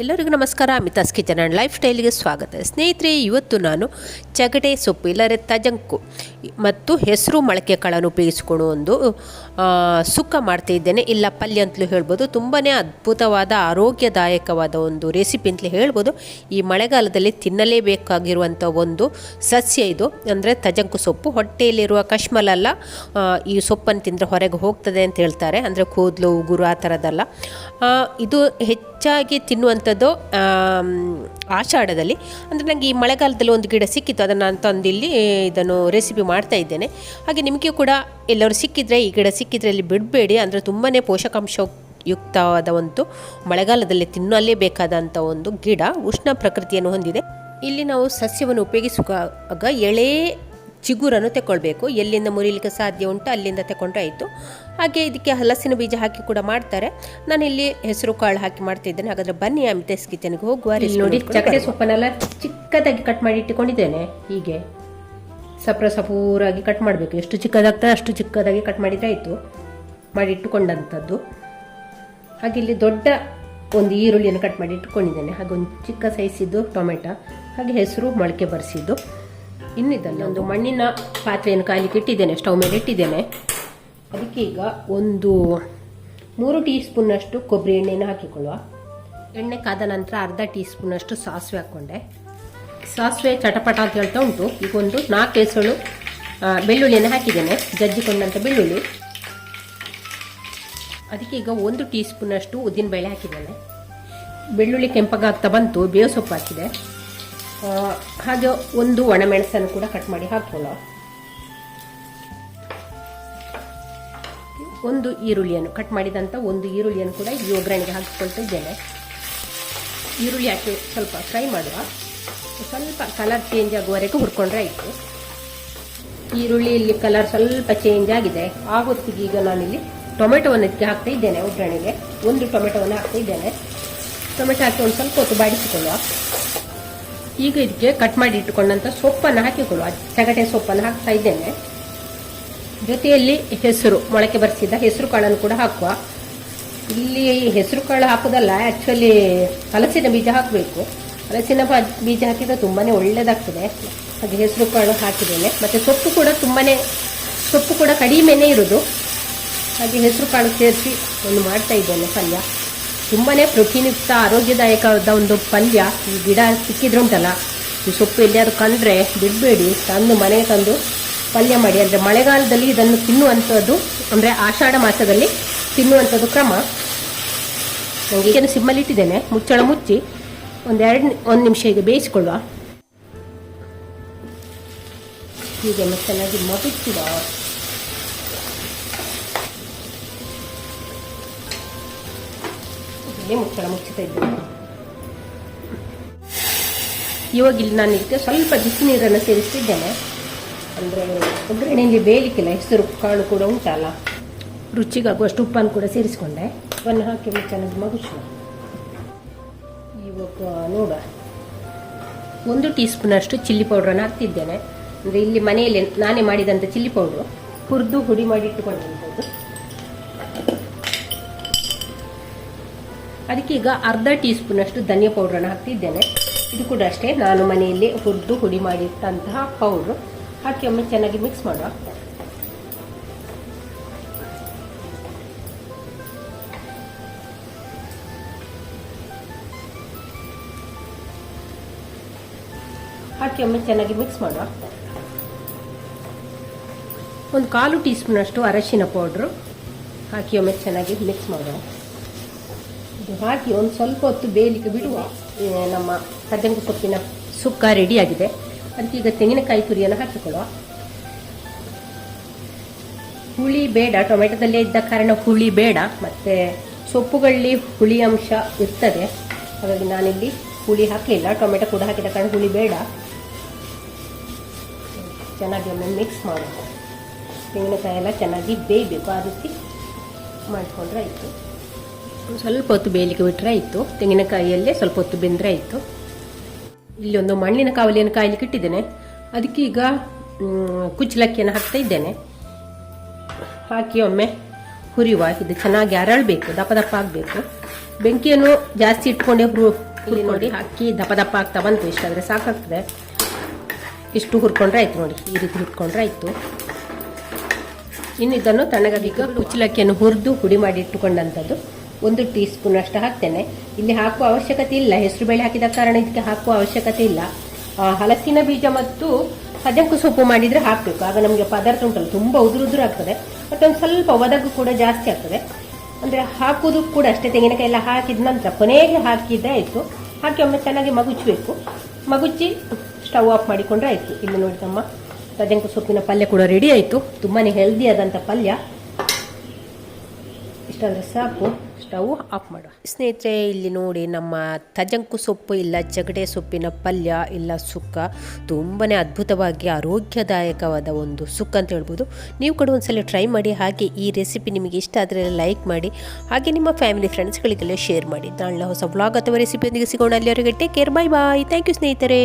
ಎಲ್ಲರಿಗೂ ನಮಸ್ಕಾರ. Amitha's kitchen and ಲೈಫ್ ಸ್ಟೈಲ್ಗೆ ಸ್ವಾಗತ. ಸ್ನೇಹಿತರೆ, ಇವತ್ತು ನಾನು ಚಗಟೆ ಸೊಪ್ಪು, ಇಲ್ಲರೆ ತಜಂಕು. ಮತ್ತು ಹೆಸರು ಮೊಳಕೆ ಕಾಳನ್ನು ಉಪಯೋಗಿಸಿಕೊಂಡು ಒಂದು ಸುಕ್ಕ ಮಾಡ್ತಾ ಇದ್ದೇನೆ. ಇಲ್ಲ, ಪಲ್ಯ ಅಂತಲೂ ಹೇಳ್ಬೋದು. ತುಂಬಾ ಅದ್ಭುತವಾದ, ಆರೋಗ್ಯದಾಯಕವಾದ ಒಂದು ರೆಸಿಪಿ ಅಂತಲೇ ಹೇಳ್ಬೋದು. ಈ ಮಳೆಗಾಲದಲ್ಲಿ ತಿನ್ನಲೇಬೇಕಾಗಿರುವಂಥ ಒಂದು ಸಸ್ಯ ಇದು. ಅಂದರೆ ತಜಂಕು ಸೊಪ್ಪು. ಹೊಟ್ಟೆಯಲ್ಲಿರುವ ಕಶ್ಮಲಲ್ಲ ಈ ಸೊಪ್ಪನ್ನು ತಿಂದರೆ ಹೊರಗೆ ಹೋಗ್ತದೆ ಅಂತ ಹೇಳ್ತಾರೆ. ಅಂದರೆ ಕೂದಲು, ಉಗುರು ಆ ಥರದ್ದಲ್ಲ. ಇದು ಹೆಚ್ಚಾಗಿ ತಿನ್ನುವಂಥದ್ದು ಆಷಾಢದಲ್ಲಿ. ಅಂದರೆ ನನಗೆ ಈ ಮಳೆಗಾಲದಲ್ಲಿ ಒಂದು ಗಿಡ ಸಿಕ್ಕಿತ್ತು, ಅದನ್ನು ನಾನು ತಂದಿಲ್ಲಿ ಇದನ್ನು ರೆಸಿಪಿ ಮಾಡ್ತಾ ಇದ್ದೇನೆ. ಹಾಗೆ ನಿಮಗೆ ಕೂಡ ಎಲ್ಲರೂ ಸಿಕ್ಕಿದರೆ, ಈ ಗಿಡ ಸಿಕ್ಕಿದ್ರೆ ಇಲ್ಲಿ ಬಿಡಬೇಡಿ. ಅಂದರೆ ತುಂಬಾ ಪೋಷಕಾಂಶ ಯುಕ್ತವಾದ ಒಂದು ಮಳೆಗಾಲದಲ್ಲಿ ತಿನ್ನಲೇಬೇಕಾದಂಥ ಒಂದು ಗಿಡ ಉಷ್ಣ ಪ್ರಕೃತಿಯನ್ನು ಹೊಂದಿದೆ. ಇಲ್ಲಿ ನಾವು ಸಸ್ಯವನ್ನು ಉಪಯೋಗಿಸುವಾಗ ಎಳೆ ಚಿಗುರನ್ನು ತಗೊಳ್ಬೇಕು ಎಲ್ಲಿಂದ ಮುರಿಲಿಕ್ಕೆ ಸಾಧ್ಯ ಉಂಟು ಅಲ್ಲಿಂದ ತಗೊಂಡ್ರೆ ಆಯಿತು. ಹಾಗೆ ಇದಕ್ಕೆ ಹಲಸಿನ ಬೀಜ ಹಾಕಿ ಕೂಡ ಮಾಡ್ತಾರೆ. ನಾನಿಲ್ಲಿ ಹೆಸರು ಕಾಳು ಹಾಕಿ ಮಾಡ್ತಿದ್ದೇನೆ. ಹಾಗಾದ್ರೆ ಬನ್ನಿ ಅಮಿತೇಶ್ ಕಿಚನ್ಗೆ ಹೋಗುವ ನೋಡಿ ಚಕ್ಕೆ ಸೊಪ್ಪನ್ನೆಲ್ಲ ಚಿಕ್ಕದಾಗಿ ಕಟ್ ಮಾಡಿ ಇಟ್ಟುಕೊಂಡಿದ್ದೇನೆ. ಹೀಗೆ ಸಪ್ರ ಸಪೂರಾಗಿ ಕಟ್ ಮಾಡಬೇಕು. ಎಷ್ಟು ಚಿಕ್ಕದಾಗ್ತದೆ ಅಷ್ಟು ಚಿಕ್ಕದಾಗಿ ಕಟ್ ಮಾಡಿದ್ರೆ ಆಯಿತು. ಮಾಡಿ ಇಟ್ಟುಕೊಂಡಂಥದ್ದು. ಹಾಗೆ ಇಲ್ಲಿ ದೊಡ್ಡ ಒಂದು ಈರುಳ್ಳಿಯನ್ನು ಕಟ್ ಮಾಡಿ ಇಟ್ಕೊಂಡಿದ್ದೇನೆ ಹಾಗೆ ಒಂದು ಚಿಕ್ಕ ಸೈಜಿದ್ದು ಟೊಮೆಟೊ. ಹಾಗೆ ಹೆಸರು ಮೊಳಕೆ ಬರೆಸಿದ್ದು. ಇನ್ನಿದಲ್ಲ, ಒಂದು ಮಣ್ಣಿನ ಪಾತ್ರೆಯನ್ನು ಕಾಯಲಿಕ್ಕೆ ಇಟ್ಟಿದ್ದೇನೆ, ಸ್ಟವ್ ಮೇಲೆ ಇಟ್ಟಿದ್ದೇನೆ. ಅದಕ್ಕೆ ಈಗ ಒಂದು ಮೂರು ಟೀ ಸ್ಪೂನಷ್ಟು ಕೊಬ್ಬರಿ ಎಣ್ಣೆಯನ್ನು ಹಾಕಿಕೊಳ್ಳುವ. ಎಣ್ಣೆ ಕಾದ ನಂತರ ಅರ್ಧ ಟೀ ಸ್ಪೂನಷ್ಟು ಸಾಸಿವೆ ಹಾಕ್ಕೊಂಡೆ. ಸಾಸಿವೆ ಚಟಪಟ ಅಂತ ಹೇಳ್ತಾ ಉಂಟು. ಈಗ ಒಂದು ನಾಲ್ಕು ಎಸಳು ಬೆಳ್ಳುಳ್ಳಿಯನ್ನು ಹಾಕಿದ್ದೇನೆ ಜಜ್ಜಿಕೊಂಡಂಥ ಬೆಳ್ಳುಳ್ಳಿ. ಅದಕ್ಕೆ ಈಗ ಒಂದು ಟೀ ಸ್ಪೂನಷ್ಟು ಉದ್ದಿನಬೇಳೆ ಹಾಕಿದ್ದೇನೆ. ಬೆಳ್ಳುಳ್ಳಿ ಕೆಂಪಗಾಗ್ತಾ ಬಂತು, ಬೇವು ಸೊಪ್ಪು ಹಾಕಿದೆ. ಹಾಗೆ ಒಂದು ಒಣಮೆಣಸನ್ನು ಕೂಡ ಕಟ್ ಮಾಡಿ ಹಾಕೋಣ. ಒಂದು ಈರುಳ್ಳಿಯನ್ನು ಕಟ್ ಮಾಡಿದಂಥ ಒಂದು ಈರುಳ್ಳಿಯನ್ನು ಕೂಡ ಈ ಒಗ್ಗರಣೆಗೆ ಹಾಕಿಕೊಳ್ತಾ ಇದ್ದೇನೆ. ಈರುಳ್ಳಿ ಹಾಕಿ ಸ್ವಲ್ಪ ಫ್ರೈ ಮಾಡುವ. ಸ್ವಲ್ಪ ಕಲರ್ ಚೇಂಜ್ ಆಗುವವರೆಗೂ ಹುರ್ಕೊಂಡ್ರೆ ಆಯಿತು. ಈರುಳ್ಳಿ ಇಲ್ಲಿ ಕಲರ್ ಸ್ವಲ್ಪ ಚೇಂಜ್ ಆಗಿದೆ. ಆ ಹೊತ್ತಿಗೆ ಈಗ ನಾನಿಲ್ಲಿ ಟೊಮೆಟೊವನ್ನು ಇದಕ್ಕೆ ಹಾಕ್ತಾ ಇದ್ದೇನೆ ಒಗ್ಗರಣೆಗೆ. ಒಂದು ಟೊಮೆಟೊವನ್ನು ಹಾಕ್ತಾ ಇದ್ದೇನೆ. ಟೊಮೆಟೊ ಹಾಕಿ ಒಂದು ಸ್ವಲ್ಪ ಹೊತ್ತು ಬಾಡಿಸಿಕೊಳ್ಳುವ. ಈಗ ಇದಕ್ಕೆ ಕಟ್ ಮಾಡಿ ಇಟ್ಟುಕೊಂಡಂಥ ಸೊಪ್ಪನ್ನು ಹಾಕಿಕೊಳ್ಳುವ ಸಗಟೆ ಸೊಪ್ಪನ್ನು ಹಾಕ್ತಾ ಇದ್ದೇನೆ. ಜೊತೆಯಲ್ಲಿ ಹೆಸರು, ಮೊಳಕೆ ಬರಿಸಿದ್ದ ಹೆಸರು ಕಾಳನ್ನು ಕೂಡ ಹಾಕುವ. ಇಲ್ಲಿ ಹೆಸರು ಕಾಳು ಹಾಕೋದಲ್ಲ ಆ್ಯಕ್ಚುಲಿ ಹಲಸಿನ ಬೀಜ ಹಾಕಬೇಕು. ಹಲಸಿನ ಬೀಜ ಹಾಕಿದ್ರೆ ತುಂಬಾ ಒಳ್ಳೆಯದಾಗ್ತದೆ ಹಾಗೆ ಹೆಸರು ಕಾಳು ಹಾಕಿದ್ದೇನೆ. ಮತ್ತು ಸೊಪ್ಪು ಕೂಡ ತುಂಬಾ ಸೊಪ್ಪು ಕೂಡ ಕಡಿಮೆನೇ ಇರೋದು. ಹಾಗೆ ಹೆಸರು ಕಾಳು ಸೇರಿಸಿ ಒಂದು ಮಾಡ್ತಾ ಇದ್ದೇನೆ ಪಲ್ಯ. ತುಂಬಾ ಪ್ರೋಟೀನ್ಯುಕ್ತ, ಆರೋಗ್ಯದಾಯಕವಾದ ಒಂದು ಪಲ್ಯ ಈ ಗಿಡ ಸಿಕ್ಕಿದ್ರೆ ಉಂಟಲ್ಲ ಈ ಸೊಪ್ಪು ಎಲ್ಲಿಯಾದ್ರೂ ಕಂಡ್ರೆ ಬಿಡಬೇಡಿ, ತಂದು ಮನೆಗೆ ತಂದು ಪಲ್ಯ ಮಾಡಿ. ಅಂದರೆ ಮಳೆಗಾಲದಲ್ಲಿ ಇದನ್ನು ತಿನ್ನುವಂಥದ್ದು, ಅಂದರೆ ಆಷಾಢ ಮಾಸದಲ್ಲಿ ತಿನ್ನುವಂಥದ್ದು ಕ್ರಮ. ನನಗೆ ಸಿಮ್ಮಲ್ಲಿ ಇಟ್ಟಿದ್ದೇನೆ. ಮುಚ್ಚಳ ಮುಚ್ಚಿ ಒಂದೆರಡು ಒಂದು ನಿಮಿಷ ಈಗ ಬೇಯಿಸ್ಕೊಳ್ಳುವ. ಹೀಗೆ ಚೆನ್ನಾಗಿ ಮಗುಚಿದ ಇಲ್ಲಿ ಮುಚ್ಚಳ ಮುಚ್ಚುತ್ತಾ ಇದ್ದೇನೆ ಇವಾಗ ಇಲ್ಲಿ ನಾನು ಇದಕ್ಕೆ ಸ್ವಲ್ಪ ಬಿಸಿ ನೀರನ್ನು ಸೇರಿಸ್ತಿದ್ದೇನೆ ಅಂದರೆ ಒಗ್ಗರಣೆಯಲ್ಲಿ ಬೇಯಲಿಕ್ಕಿಲ್ಲ ಹೆಸರು ಕಾಳು ಕೂಡ ಉಂಟಲ್ಲ. ರುಚಿಗಾಗುವಷ್ಟು ಉಪ್ಪನ್ನು ಕೂಡ ಸೇರಿಸಿಕೊಂಡೆ. ಉಪ್ಪನ್ನು ಹಾಕಿ ಚೆನ್ನಾಗಿ ಮಗುಚುವ ಇವಾಗ ನೋಡ ಒಂದು ಟೀ ಸ್ಪೂನಷ್ಟು ಚಿಲ್ಲಿ ಪೌಡ್ರನ್ನು ಹಾಕ್ತಿದ್ದೇನೆ. ಅಂದರೆ ಇಲ್ಲಿ ಮನೆಯಲ್ಲಿ ನಾನೇ ಮಾಡಿದಂಥ ಚಿಲ್ಲಿ ಪೌಡ್ರು ಹುರಿದು ಹುಡಿ ಮಾಡಿ ಇಟ್ಟುಕೊಂಡಿರುವಂಥದ್ದು ಅದಕ್ಕೆ ಈಗ ಅರ್ಧ ಟೀ ಸ್ಪೂನಷ್ಟು ಧನಿಯಾ ಪೌಡ್ರನ್ನು ಹಾಕ್ತಿದ್ದೇನೆ. ಇದು ಕೂಡ ಅಷ್ಟೇ, ನಾನು ಮನೆಯಲ್ಲಿ ಹುರಿದು ಹುಡಿ ಮಾಡಿಟ್ಟಂತಹ ಪೌಡ್ರು. ಹಾಕಿ ಒಮ್ಮೆ ಚೆನ್ನಾಗಿ ಮಿಕ್ಸ್ ಮಾಡುವ. ಹಾಕಿ ಒಮ್ಮೆ ಚೆನ್ನಾಗಿ ಮಿಕ್ಸ್ ಮಾಡುವ. ಒಂದು ಕಾಲು ಟೀ ಸ್ಪೂನಷ್ಟು ಅರಶಿನ ಪೌಡ್ರು. ಹಾಕಿ ಒಮ್ಮೆ ಚೆನ್ನಾಗಿ ಮಿಕ್ಸ್ ಮಾಡುವ. ಹಾಕಿ ಒಂದು ಸ್ವಲ್ಪ ಹೊತ್ತು ಬೇಯಲಿಕ್ಕೆ ಬಿಡುವ ನಮ್ಮ ಕಡ್ಡಂಗು ಸೊಪ್ಪಿನ ಸುಕ್ಕ ರೆಡಿಯಾಗಿದೆ. ಅದಕ್ಕೆ ಈಗ ತೆಂಗಿನಕಾಯಿ ತುರಿಯನ್ನು ಹಾಕಿಕೊಳ್ಳುವ. ಹುಳಿ ಬೇಡ, ಟೊಮೆಟೊದಲ್ಲೇ ಇದ್ದ ಕಾರಣ ಹುಳಿ ಬೇಡ, ಮತ್ತು ಸೊಪ್ಪುಗಳಲ್ಲಿ ಹುಳಿ ಅಂಶ ಇರ್ತದೆ. ಹಾಗಾಗಿ ನಾನಿಲ್ಲಿ ಹುಳಿ ಹಾಕಲಿಲ್ಲ, ಟೊಮೆಟೊ ಕೂಡ ಹಾಕಿದ ಕಾರಣ ಹುಳಿ ಬೇಡ. ಚೆನ್ನಾಗಿ ಒಮ್ಮೆ ಮಿಕ್ಸ್ ಮಾಡಬೇಕು ತೆಂಗಿನಕಾಯಿ ಎಲ್ಲ ಚೆನ್ನಾಗಿ ಬೇಯಬೇಕು. ಆ ರೀತಿ ಮಾಡಿಕೊಂಡ್ರೆ ಆಯಿತು. ಸ್ವಲ್ಪ ಹೊತ್ತು ಬೇಯಲಿಕ್ಕೆ ಬಿಟ್ಟರೆ ಆಯಿತು. ತೆಂಗಿನಕಾಯಿಯಲ್ಲೇ ಸ್ವಲ್ಪ ಹೊತ್ತು ಬೆಂದರೆ ಆಯಿತು. ಇಲ್ಲಿ ಒಂದು ಮಣ್ಣಿನ ಕಾವಲಿಯನ್ನು ಕಾಯಲಿಕ್ಕೆ ಇಟ್ಟಿದ್ದೇನೆ. ಅದಕ್ಕೆ ಈಗ ಕುಚ್ಚಲಕ್ಕಿಯನ್ನು ಹಾಕ್ತಾ ಇದ್ದೇನೆ. ಹಾಕಿ ಒಮ್ಮೆ ಹುರಿಯುವ. ಇದು ಚೆನ್ನಾಗಿ ಅರಳಬೇಕು ದಪ್ಪ ದಪ್ಪ ಆಗಬೇಕು. ಬೆಂಕಿಯನ್ನು ಜಾಸ್ತಿ ಇಟ್ಕೊಂಡೆ ಹುರು ಇಲ್ಲಿ ನೋಡಿ ಹಾಕಿ ದಪ್ಪ ದಪ್ಪ ಆಗ್ತಾ ಬಂತು. ಇಷ್ಟಾದರೆ ಸಾಕಾಗ್ತದೆ. ಇಷ್ಟು ಹುರ್ಕೊಂಡ್ರೆ ಆಯಿತು ನೋಡಿ. ಈ ರೀತಿ ಹುರ್ಕೊಂಡ್ರೆ ಆಯಿತು. ಇನ್ನು ಇದನ್ನು ತಣ್ಣಗಾಗಿ ಕುಚ್ಚಲಕ್ಕಿಯನ್ನು ಹುರಿದು ಹುಡಿ ಮಾಡಿ ಇಟ್ಟುಕೊಂಡಂಥದ್ದು. ಒಂದು ಟೀ ಸ್ಪೂನ್ ಅಷ್ಟು ಹಾಕ್ತೇನೆ. ಇಲ್ಲಿ ಹಾಕುವ ಅವಶ್ಯಕತೆ ಇಲ್ಲ. ಹೆಸರು ಬೇಳೆ ಹಾಕಿದ ಕಾರಣ ಇದಕ್ಕೆ ಹಾಕುವ ಅವಶ್ಯಕತೆ ಇಲ್ಲ. ಹಲಸಿನ ಬೀಜ ಮತ್ತು ಪದಂಕು ಸೊಪ್ಪು ಮಾಡಿದರೆ ಹಾಕಬೇಕು. ಆಗ ನಮಗೆ ಪದಾರ್ಥ ಉಂಟಲ್ಲ, ತುಂಬ ಉದುರು ಉದುರು ಆಗ್ತದೆ. ಮತ್ತು ಒಂದು ಸ್ವಲ್ಪ ಒದಗು ಕೂಡ ಜಾಸ್ತಿ ಆಗ್ತದೆ. ಅಂದರೆ ಹಾಕೋದು ಕೂಡ ಅಷ್ಟೇ. ತೆಂಗಿನಕಾಯಿ ಎಲ್ಲ ಹಾಕಿದ ನಂತರ ಕೊನೆಗೆ ಹಾಕಿದ್ದೆ ಆಯಿತು. ಹಾಕಿ ಒಮ್ಮೆ ಚೆನ್ನಾಗಿ ಮಗುಚಬೇಕು. ಮಗುಚಿ ಸ್ಟವ್ ಆಫ್ ಮಾಡಿಕೊಂಡ್ರೆ ಆಯಿತು. ಇಲ್ಲಿ ನೋಡಿ ತಮ್ಮ ಸೊಪ್ಪಿನ ಪಲ್ಯ ಕೂಡ ರೆಡಿ ಆಯಿತು. ತುಂಬಾ ಹೆಲ್ದಿ ಆದಂಥ ಪಲ್ಯ. ಇಷ್ಟಾದರೆ ಸಾಕು, ಸ್ಟವ್ ಆಫ್ ಮಾಡುವ ಸ್ನೇಹಿತರೆ, ಇಲ್ಲಿ ನೋಡಿ ನಮ್ಮ ತಜಂಕು ಸೊಪ್ಪು ಇಲ್ಲ ಜಗಡೆ ಸೊಪ್ಪಿನ ಪಲ್ಯ ಇಲ್ಲ, ಸುಕ್ಕ. ತುಂಬಾ ಅದ್ಭುತವಾಗಿ ಆರೋಗ್ಯದಾಯಕವಾದ ಒಂದು ಸುಕ್ಕ ಅಂತ ಹೇಳ್ಬೋದು. ನೀವು ಕೂಡ ಒಂದ್ಸಲ ಟ್ರೈ ಮಾಡಿ, ಹಾಗೆ ಈ ರೆಸಿಪಿ ನಿಮಗೆ ಇಷ್ಟ ಆದರೆ ಲೈಕ್ ಮಾಡಿ, ಹಾಗೆ ನಿಮ್ಮ ಫ್ಯಾಮಿಲಿ ಫ್ರೆಂಡ್ಸ್ಗಳಿಗೆಲ್ಲ ಶೇರ್ ಮಾಡಿ. ನಾಳೆ ಹೊಸ ಬ್ಲಾಗ್ ಅಥವಾ ರೆಸಿಪಿಯೊಂದಿಗೆ ಸಿಗೋಣ. ಅಲ್ಲಿವರೆಗೆ take care bye bye thank you ಸ್ನೇಹಿತರೆ.